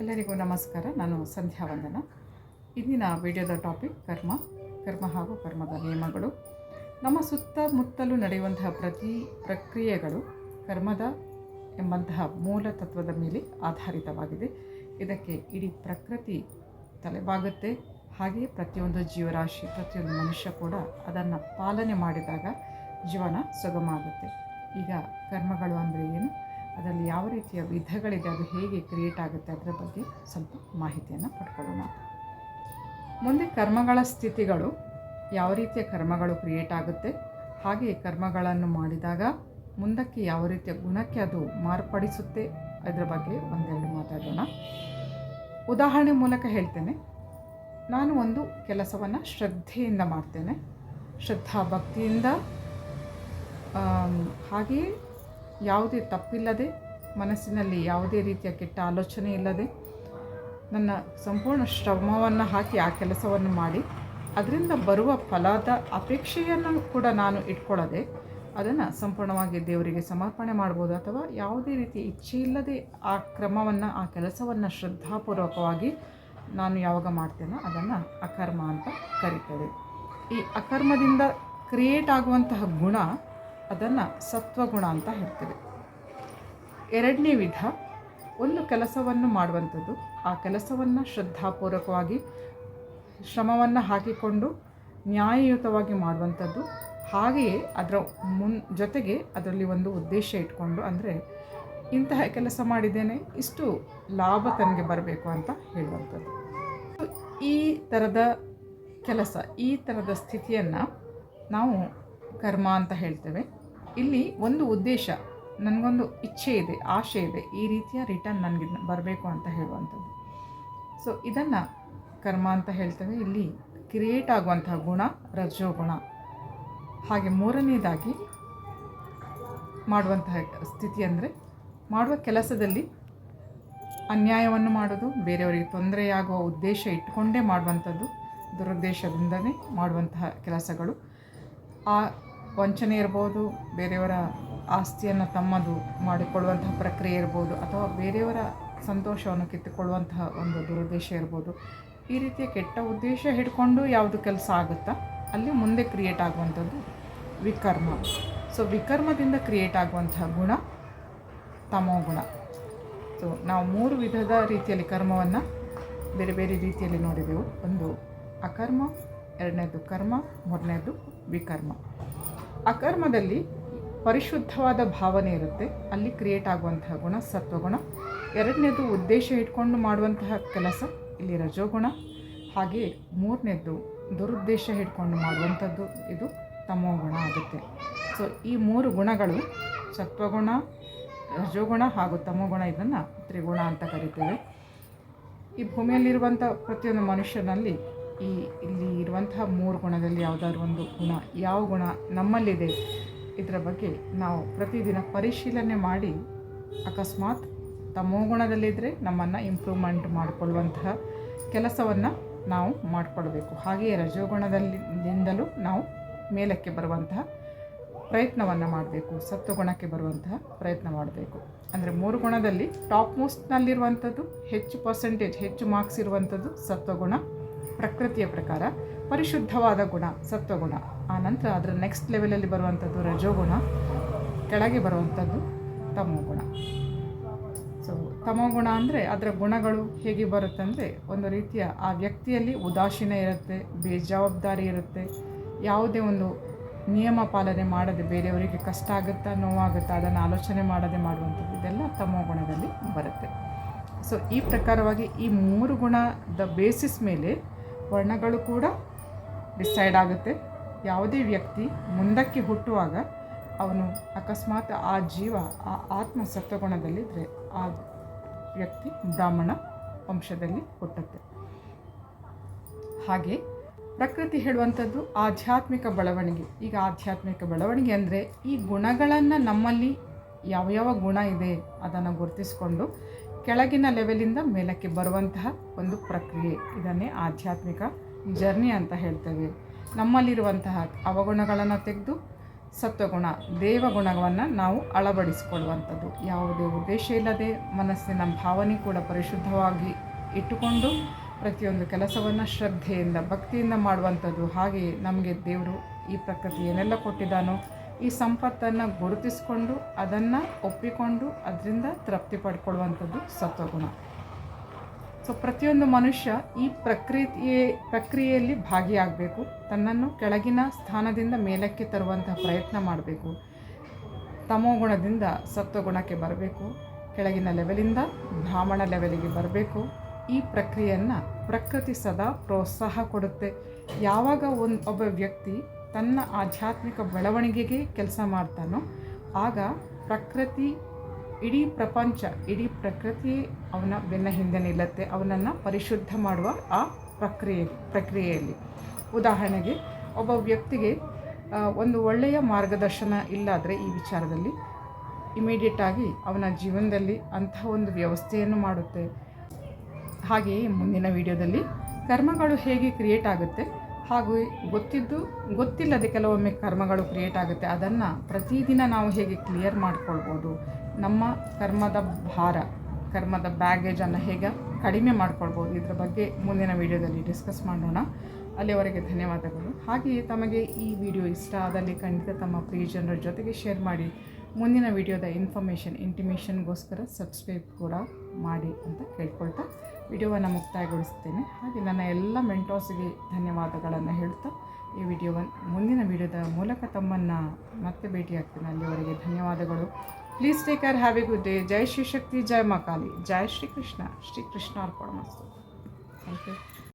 ಎಲ್ಲರಿಗೂ ನಮಸ್ಕಾರ. ನಾನು ಸಂಧ್ಯಾ ವಂದನ. ಇಂದಿನ ವಿಡಿಯೋದ ಟಾಪಿಕ್ ಕರ್ಮ. ಕರ್ಮ ಹಾಗೂ ಕರ್ಮದ ನಿಯಮಗಳು. ನಮ್ಮ ಸುತ್ತಮುತ್ತಲು ನಡೆಯುವಂತಹ ಪ್ರತಿ ಪ್ರಕ್ರಿಯೆಗಳು ಕರ್ಮದ ಎಂಬಂತಹ ಮೂಲ ತತ್ವದ ಮೇಲೆ ಆಧಾರಿತವಾಗಿದೆ. ಇದಕ್ಕೆ ಇಡೀ ಪ್ರಕೃತಿ ತಲೆಬಾಗುತ್ತೆ. ಹಾಗೆಯೇ ಪ್ರತಿಯೊಂದು ಜೀವರಾಶಿ, ಪ್ರತಿಯೊಂದು ಮನುಷ್ಯ ಕೂಡ ಅದನ್ನು ಪಾಲನೆ ಮಾಡಿದಾಗ ಜೀವನ ಸುಗಮ ಆಗುತ್ತೆ. ಈಗ ಕರ್ಮಗಳು ಅಂದರೆ ಏನು? ಅದರಲ್ಲಿ ಯಾವ ರೀತಿಯ ವಿಧಗಳಿದೆ, ಅದು ಹೇಗೆ ಕ್ರಿಯೇಟ್ ಆಗುತ್ತೆ ಅದರ ಬಗ್ಗೆ ಸ್ವಲ್ಪ ಮಾಹಿತಿಯನ್ನು ಪಡ್ಕೊಳ್ಳೋಣ. ಮುಂದೆ ಕರ್ಮಗಳ ಸ್ಥಿತಿಗಳು, ಯಾವ ರೀತಿಯ ಕರ್ಮಗಳು ಕ್ರಿಯೇಟ್ ಆಗುತ್ತೆ ಹಾಗೆ ಕರ್ಮಗಳನ್ನು ಮಾಡಿದಾಗ ಮುಂದಕ್ಕೆ ಯಾವ ರೀತಿಯ ಗುಣಕ್ಕೆ ಅದು ಮಾರ್ಪಡಿಸುತ್ತೆ ಅದರ ಬಗ್ಗೆ ಒಂದೆರಡು ಮಾತಾಡೋಣ. ಉದಾಹರಣೆ ಮೂಲಕ ಹೇಳ್ತೇನೆ, ನಾನು ಒಂದು ಕೆಲಸವನ್ನು ಶ್ರದ್ಧೆಯಿಂದ ಮಾಡ್ತೇನೆ. ಶ್ರದ್ಧಾ ಭಕ್ತಿಯಿಂದ ಹಾಗೆಯೇ ಯಾವುದೇ ತಪ್ಪಿಲ್ಲದೆ ಮನಸ್ಸಿನಲ್ಲಿ ಯಾವುದೇ ರೀತಿಯ ಕೆಟ್ಟ ಆಲೋಚನೆ ಇಲ್ಲದೆ ನನ್ನ ಸಂಪೂರ್ಣ ಶ್ರಮವನ್ನು ಹಾಕಿ ಆ ಕೆಲಸವನ್ನು ಮಾಡಿ, ಅದರಿಂದ ಬರುವ ಫಲದ ಅಪೇಕ್ಷೆಯನ್ನು ಕೂಡ ನಾನು ಇಟ್ಕೊಳ್ಳದೆ ಅದನ್ನು ಸಂಪೂರ್ಣವಾಗಿ ದೇವರಿಗೆ ಸಮರ್ಪಣೆ ಮಾಡ್ಬೋದು ಅಥವಾ ಯಾವುದೇ ರೀತಿ ಇಚ್ಛೆ ಇಲ್ಲದೆ ಆ ಕ್ರಮವನ್ನು, ಆ ಕೆಲಸವನ್ನು ಶ್ರದ್ಧಾಪೂರ್ವಕವಾಗಿ ನಾನು ಯಾವಾಗ ಮಾಡ್ತೇನೋ ಅದನ್ನು ಅಕರ್ಮ ಅಂತ ಕರಿತೇವೆ. ಈ ಅಕರ್ಮದಿಂದ ಕ್ರಿಯೇಟ್ ಆಗುವಂತಹ ಗುಣ ಅದನ್ನು ಸತ್ವಗುಣ ಅಂತ ಹೇಳ್ತೇವೆ. ಎರಡನೇ ವಿಧ, ಒಂದು ಕೆಲಸವನ್ನು ಮಾಡುವಂಥದ್ದು. ಆ ಕೆಲಸವನ್ನು ಶ್ರದ್ಧಾಪೂರ್ವಕವಾಗಿ, ಶ್ರಮವನ್ನು ಹಾಕಿಕೊಂಡು, ನ್ಯಾಯಯುತವಾಗಿ ಮಾಡುವಂಥದ್ದು. ಹಾಗೆಯೇ ಅದರ ಮುನ್, ಜೊತೆಗೆ ಅದರಲ್ಲಿ ಒಂದು ಉದ್ದೇಶ ಇಟ್ಕೊಂಡು ಅಂದರೆ, ಇಂತಹ ಕೆಲಸ ಮಾಡಿದ್ದೇನೆ, ಇಷ್ಟು ಲಾಭ ತನಗೆ ಬರಬೇಕು ಅಂತ ಹೇಳುವಂಥದ್ದು. ಈ ಥರದ ಕೆಲಸ, ಈ ಥರದ ಸ್ಥಿತಿಯನ್ನು ನಾವು ಕರ್ಮ ಅಂತ ಹೇಳ್ತೇವೆ. ಇಲ್ಲಿ ಒಂದು ಉದ್ದೇಶ, ನನಗೊಂದು ಇಚ್ಛೆ ಇದೆ, ಆಶೆ ಇದೆ, ಈ ರೀತಿಯ ರಿಟರ್ನ್ ನನಗೆ ಬರಬೇಕು ಅಂತ ಹೇಳುವಂಥದ್ದು. ಸೊ ಇದನ್ನು ಕರ್ಮ ಅಂತ ಹೇಳ್ತೇವೆ. ಇಲ್ಲಿ ಕ್ರಿಯೇಟ್ ಆಗುವಂತಹ ಗುಣ ರಜೋಗುಣ ಹಾಗೆ ಮೂರನೇದಾಗಿ ಮಾಡುವಂತಹ ಸ್ಥಿತಿ ಅಂದರೆ, ಮಾಡುವ ಕೆಲಸದಲ್ಲಿ ಅನ್ಯಾಯವನ್ನು ಮಾಡೋದು, ಬೇರೆಯವರಿಗೆ ತೊಂದರೆಯಾಗುವ ಉದ್ದೇಶ ಇಟ್ಟುಕೊಂಡೇ ಮಾಡುವಂಥದ್ದು ದುರುದ್ದೇಶದಿಂದಲೇ ಮಾಡುವಂತಹ ಕೆಲಸಗಳು. ಆ ವಂಚನೆ ಇರ್ಬೋದು, ಬೇರೆಯವರ ಆಸ್ತಿಯನ್ನು ತಮ್ಮದು ಮಾಡಿಕೊಳ್ಳುವಂತಹ ಪ್ರಕ್ರಿಯೆ ಇರ್ಬೋದು, ಅಥವಾ ಬೇರೆಯವರ ಸಂತೋಷವನ್ನು ಕಿತ್ತುಕೊಳ್ಳುವಂತಹ ಒಂದು ದುರುದ್ದೇಶ ಇರ್ಬೋದು. ಈ ರೀತಿಯ ಕೆಟ್ಟ ಉದ್ದೇಶ ಹಿಡ್ಕೊಂಡು ಯಾವುದು ಕೆಲಸ ಆಗುತ್ತಾ? ಅಲ್ಲಿ ಮುಂದೆ ಕ್ರಿಯೇಟ್ ಆಗುವಂಥದ್ದು ವಿಕರ್ಮ. ಸೊ ವಿಕರ್ಮದಿಂದ ಕ್ರಿಯೇಟ್ ಆಗುವಂತಹ ಗುಣ, ತಮೋ ಗುಣ. ಸೊ ನಾವು ಮೂರು ವಿಧದ ರೀತಿಯಲ್ಲಿ ಕರ್ಮವನ್ನು ಬೇರೆ ಬೇರೆ ರೀತಿಯಲ್ಲಿ ನೋಡಿದೆವು. ಒಂದು ಅಕರ್ಮ, ಎರಡನೇದು ಕರ್ಮ, ಮೂರನೇದು ವಿಕರ್ಮ. ಅಕರ್ಮದಲ್ಲಿ ಪರಿಶುದ್ಧವಾದ ಭಾವನೆ ಇರುತ್ತೆ. ಅಲ್ಲಿ ಕ್ರಿಯೇಟ್ ಆಗುವಂತಹ ಗುಣ, ಸತ್ವಗುಣ. ಎರಡನೇದು ಉದ್ದೇಶ ಇಟ್ಕೊಂಡು ಮಾಡುವಂತಹ ಕೆಲಸ, ಇಲ್ಲಿ ರಜೋಗುಣ. ಹಾಗೆ ಮೂರನೇದು ದುರುದ್ದೇಶ ಹಿಡ್ಕೊಂಡು ಮಾಡುವಂಥದ್ದು, ಇದು ತಮೋಗುಣ ಆಗುತ್ತೆ. ಸೊ ಈ ಮೂರು ಗುಣಗಳು ಸತ್ವಗುಣ, ರಜೋಗುಣ ಹಾಗೂ ತಮೋಗುಣ ಇದನ್ನು ತ್ರಿಗುಣ ಅಂತ ಕರಿತೇವೆ. ಈ ಭೂಮಿಯಲ್ಲಿರುವಂಥ ಪ್ರತಿಯೊಂದು ಮನುಷ್ಯನಲ್ಲಿ ಈ ಇಲ್ಲಿ ಇರುವಂತಹ ಮೂರು ಗುಣದಲ್ಲಿ ಯಾವುದಾದ್ರು ಒಂದು ಗುಣ, ಯಾವ ಗುಣ ನಮ್ಮಲ್ಲಿದೆ, ಇದರ ಬಗ್ಗೆ ನಾವು ಪ್ರತಿದಿನ ಪರಿಶೀಲನೆ ಮಾಡಿ ಅಕಸ್ಮಾತ್ ತಮೋಗುಣದಲ್ಲಿದ್ದರೆ ನಮ್ಮನ್ನು ಇಂಪ್ರೂವ್ಮೆಂಟ್ ಮಾಡಿಕೊಳ್ಳುವಂತಹ ಕೆಲಸವನ್ನು ನಾವು ಮಾಡಿಕೊಳ್ಬೇಕು. ಹಾಗೆಯೇ ರಜೋಗುಣದಲ್ಲಿಂದಲೂ ನಾವು ಮೇಲಕ್ಕೆ ಬರುವಂತಹ ಪ್ರಯತ್ನವನ್ನು ಮಾಡಬೇಕು ಸತ್ವಗುಣಕ್ಕೆ ಬರುವಂತಹ ಪ್ರಯತ್ನ ಮಾಡಬೇಕು. ಅಂದರೆ ಮೂರು ಗುಣದಲ್ಲಿ ಟಾಪ್ ಮೋಸ್ಟ್ನಲ್ಲಿರುವಂಥದ್ದು ಹೆಚ್ಚು ಪರ್ಸೆಂಟೇಜ್ ಹೆಚ್ಚು ಮಾರ್ಕ್ಸ್ ಇರುವಂಥದ್ದು ಸತ್ವಗುಣ ಪ್ರಕೃತಿಯ ಪ್ರಕಾರ, ಪರಿಶುದ್ಧವಾದ ಗುಣ, ಸತ್ವಗುಣ. ಆ ನಂತರ ಅದರ ನೆಕ್ಸ್ಟ್ ಲೆವೆಲಲ್ಲಿ ಬರುವಂಥದ್ದು ರಜೋಗುಣ, ಕೆಳಗೆ ಬರುವಂಥದ್ದು ತಮೋಗುಣ. ಸೊ ತಮೋಗುಣ ಅಂದರೆ ಅದರ ಗುಣಗಳು ಹೇಗೆ ಬರುತ್ತಂದರೆ ಒಂದು ರೀತಿಯ ಆ ವ್ಯಕ್ತಿಯಲ್ಲಿ ಉದಾಸೀನ ಇರುತ್ತೆ, ಬೇಜವಾಬ್ದಾರಿ ಇರುತ್ತೆ, ಯಾವುದೇ ಒಂದು ನಿಯಮ ಪಾಲನೆ ಮಾಡದೆ ಬೇರೆಯವರಿಗೆ ಕಷ್ಟ ಆಗುತ್ತಾ, ನೋವಾಗುತ್ತಾ, ಅದನ್ನು ಆಲೋಚನೆ ಮಾಡದೆ ಮಾಡುವಂಥದ್ದು ಇದೆಲ್ಲ ತಮೋಗುಣದಲ್ಲಿ ಬರುತ್ತೆ. ಸೊ ಈ ಪ್ರಕಾರವಾಗಿ ಈ ಮೂರು ಗುಣದ ಬೇಸಿಸ್ ಮೇಲೆ ವರ್ಣಗಳು ಕೂಡ ಡಿಸೈಡ್ ಆಗುತ್ತೆ. ಯಾವುದೇ ವ್ಯಕ್ತಿ ಮುಂದಕ್ಕೆ ಹುಟ್ಟುವಾಗ ಅವನು ಅಕಸ್ಮಾತ್ ಆ ಜೀವ, ಆ ಆತ್ಮ ಸತ್ವಗುಣದಲ್ಲಿದ್ದರೆ ಆ ವ್ಯಕ್ತಿ ಬ್ರಾಹ್ಮಣ ವಂಶದಲ್ಲಿ ಹುಟ್ಟುತ್ತೆ. ಹಾಗೆ ಪ್ರಕೃತಿ ಹೇಳುವಂಥದ್ದು ಆಧ್ಯಾತ್ಮಿಕ ಬೆಳವಣಿಗೆ. ಈಗ ಆಧ್ಯಾತ್ಮಿಕ ಬೆಳವಣಿಗೆ ಅಂದರೆ ಈ ಗುಣಗಳನ್ನು ನಮ್ಮಲ್ಲಿ ಯಾವ ಯಾವ ಗುಣ ಇದೆ ಅದನ್ನು ಗುರುತಿಸಿಕೊಂಡು ಕೆಳಗಿನ ಲೆವೆಲಿಂದ ಮೇಲಕ್ಕೆ ಬರುವಂತಹ ಒಂದು ಪ್ರಕ್ರಿಯೆ. ಇದನ್ನೇ ಆಧ್ಯಾತ್ಮಿಕ ಜರ್ನಿ ಅಂತ ಹೇಳ್ತೇವೆ. ನಮ್ಮಲ್ಲಿರುವಂತಹ ಅವಗುಣಗಳನ್ನು ತೆಗೆದು ಸತ್ವಗುಣ, ದೇವಗುಣವನ್ನು ನಾವು ಅಳವಡಿಸಿಕೊಳ್ಳುವಂಥದ್ದು. ಯಾವುದೇ ಉದ್ದೇಶ ಇಲ್ಲದೆ ಮನಸ್ಸಿನ ಭಾವನೆ ಕೂಡ ಪರಿಶುದ್ಧವಾಗಿ ಇಟ್ಟುಕೊಂಡು ಪ್ರತಿಯೊಂದು ಕೆಲಸವನ್ನು ಶ್ರದ್ಧೆಯಿಂದ, ಭಕ್ತಿಯಿಂದ ಮಾಡುವಂಥದ್ದು. ಹಾಗೆಯೇ ನಮಗೆ ದೇವರು ಈ ಪ್ರಕೃತಿ ಏನೆಲ್ಲ ಕೊಟ್ಟಿದ್ದಾನೋ ಈ ಸಂಪತ್ತನ್ನು ಗುರುತಿಸಿಕೊಂಡು ಅದನ್ನು ಒಪ್ಪಿಕೊಂಡು ಅದರಿಂದ ತೃಪ್ತಿ ಪಡ್ಕೊಳ್ಳುವಂಥದ್ದು ಸತ್ವಗುಣ. ಸೊ ಪ್ರತಿಯೊಂದು ಮನುಷ್ಯ ಈ ಪ್ರಕ್ರಿಯೆ, ಪ್ರಕ್ರಿಯೆಯಲ್ಲಿ ಭಾಗಿಯಾಗಬೇಕು. ತನ್ನನ್ನು ಕೆಳಗಿನ ಸ್ಥಾನದಿಂದ ಮೇಲಕ್ಕೆ ತರುವಂತಹ ಪ್ರಯತ್ನ ಮಾಡಬೇಕು. ತಮೋಗುಣದಿಂದ ಸತ್ವಗುಣಕ್ಕೆ ಬರಬೇಕು. ಕೆಳಗಿನ ಲೆವೆಲಿಂದ ಬ್ರಾಹ್ಮಣ ಲೆವೆಲಿಗೆ ಬರಬೇಕು. ಈ ಪ್ರಕ್ರಿಯೆಯನ್ನು ಪ್ರಕೃತಿ ಸದಾ ಪ್ರೋತ್ಸಾಹ ಕೊಡುತ್ತೆ. ಯಾವಾಗ ಒಂದು, ಒಬ್ಬ ವ್ಯಕ್ತಿ ತನ್ನ ಆಧ್ಯಾತ್ಮಿಕ ಬೆಳವಣಿಗೆಗೆ ಕೆಲಸ ಮಾಡ್ತಾನೋ, ಆಗ ಪ್ರಕೃತಿ ಇಡೀ ಪ್ರಪಂಚ, ಇಡೀ ಪ್ರಕೃತಿ ಅವನ ಬೆನ್ನ ಹಿಂದೆ ನಿಲ್ಲುತ್ತೆ. ಅವನನ್ನು ಪರಿಶುದ್ಧ ಮಾಡುವ ಆ ಪ್ರಕ್ರಿಯೆ, ಪ್ರಕ್ರಿಯೆಯಲ್ಲಿ. ಉದಾಹರಣೆಗೆ, ಒಬ್ಬ ವ್ಯಕ್ತಿಗೆ ಒಂದು ಒಳ್ಳೆಯ ಮಾರ್ಗದರ್ಶನ ಇಲ್ಲಾದರೆ ಈ ವಿಚಾರದಲ್ಲಿ ಇಮಿಡಿಯೇಟಾಗಿ ಅವನ ಜೀವನದಲ್ಲಿ ಅಂತಹ ಒಂದು ವ್ಯವಸ್ಥೆಯನ್ನು ಮಾಡುತ್ತೆ. ಹಾಗೆಯೇ ಮುಂದಿನ ವಿಡಿಯೋದಲ್ಲಿ ಕರ್ಮಗಳು ಹೇಗೆ ಕ್ರಿಯೇಟ್ ಆಗುತ್ತೆ? ಹಾಗೂ ಗೊತ್ತಿದ್ದು, ಗೊತ್ತಿಲ್ಲದೆ ಕೆಲವೊಮ್ಮೆ ಕರ್ಮಗಳು ಕ್ರಿಯೇಟ್ ಆಗುತ್ತೆ. ಅದನ್ನು ಪ್ರತಿದಿನ ನಾವು ಹೇಗೆ ಕ್ಲಿಯರ್ ಮಾಡ್ಕೊಳ್ಬೋದು? ನಮ್ಮ ಕರ್ಮದ ಭಾರ, ಕರ್ಮದ ಬ್ಯಾಗೇಜನ್ನು ಹೇಗೆ ಕಡಿಮೆ ಮಾಡ್ಕೊಳ್ಬೋದು? ಇದರ ಬಗ್ಗೆ ಮುಂದಿನ ವಿಡಿಯೋದಲ್ಲಿ ಡಿಸ್ಕಸ್ ಮಾಡೋಣ. ಅಲ್ಲಿವರೆಗೆ ಧನ್ಯವಾದಗಳು. ಹಾಗೆಯೇ ತಮಗೆ ಈ ವಿಡಿಯೋ ಇಷ್ಟ ಆದಲ್ಲಿ ಖಂಡಿತ ತಮ್ಮ ಪ್ರಿಯಜನರ ಜೊತೆಗೆ ಶೇರ್ ಮಾಡಿ. ಮುಂದಿನ ವಿಡಿಯೋದ ಇನ್ಫಾರ್ಮೇಷನ್ ಇಂಟಿಮೇಷನ್ಗೋಸ್ಕರ ಸಬ್ಸ್ಕ್ರೈಬ್ ಕೂಡ ಮಾಡಿ ಅಂತ ಕೇಳ್ಕೊಳ್ತಾ ವಿಡಿಯೋವನ್ನು ಮುಕ್ತಾಯಗೊಳಿಸ್ತೇನೆ. ಹಾಗೆ ನನ್ನ ಎಲ್ಲ ಮೆಂಟೋಸ್ಗೆ ಧನ್ಯವಾದಗಳನ್ನು ಹೇಳ್ತಾ ಈ ವಿಡಿಯೋವನ್ನು ಮುಂದಿನ ವಿಡಿಯೋದ ಮೂಲಕ ತಮ್ಮನ್ನು ಮತ್ತೆ ಭೇಟಿಯಾಗ್ತೇನೆ ಅಲ್ಲಿವರೆಗೆ ಧನ್ಯವಾದಗಳು. Please take care have a good day ಜೈ ಶ್ರೀ ಶಕ್ತಿ ಜೈ ಮಾ ಜಯ ಜೈ ಶ್ರೀ ಕೃಷ್ಣ ಶ್ರೀ ಕೃಷ್ಣ ಅರ್ಪಣ ಮಸ್ತು ಥ್ಯಾಂಕ್ ಯು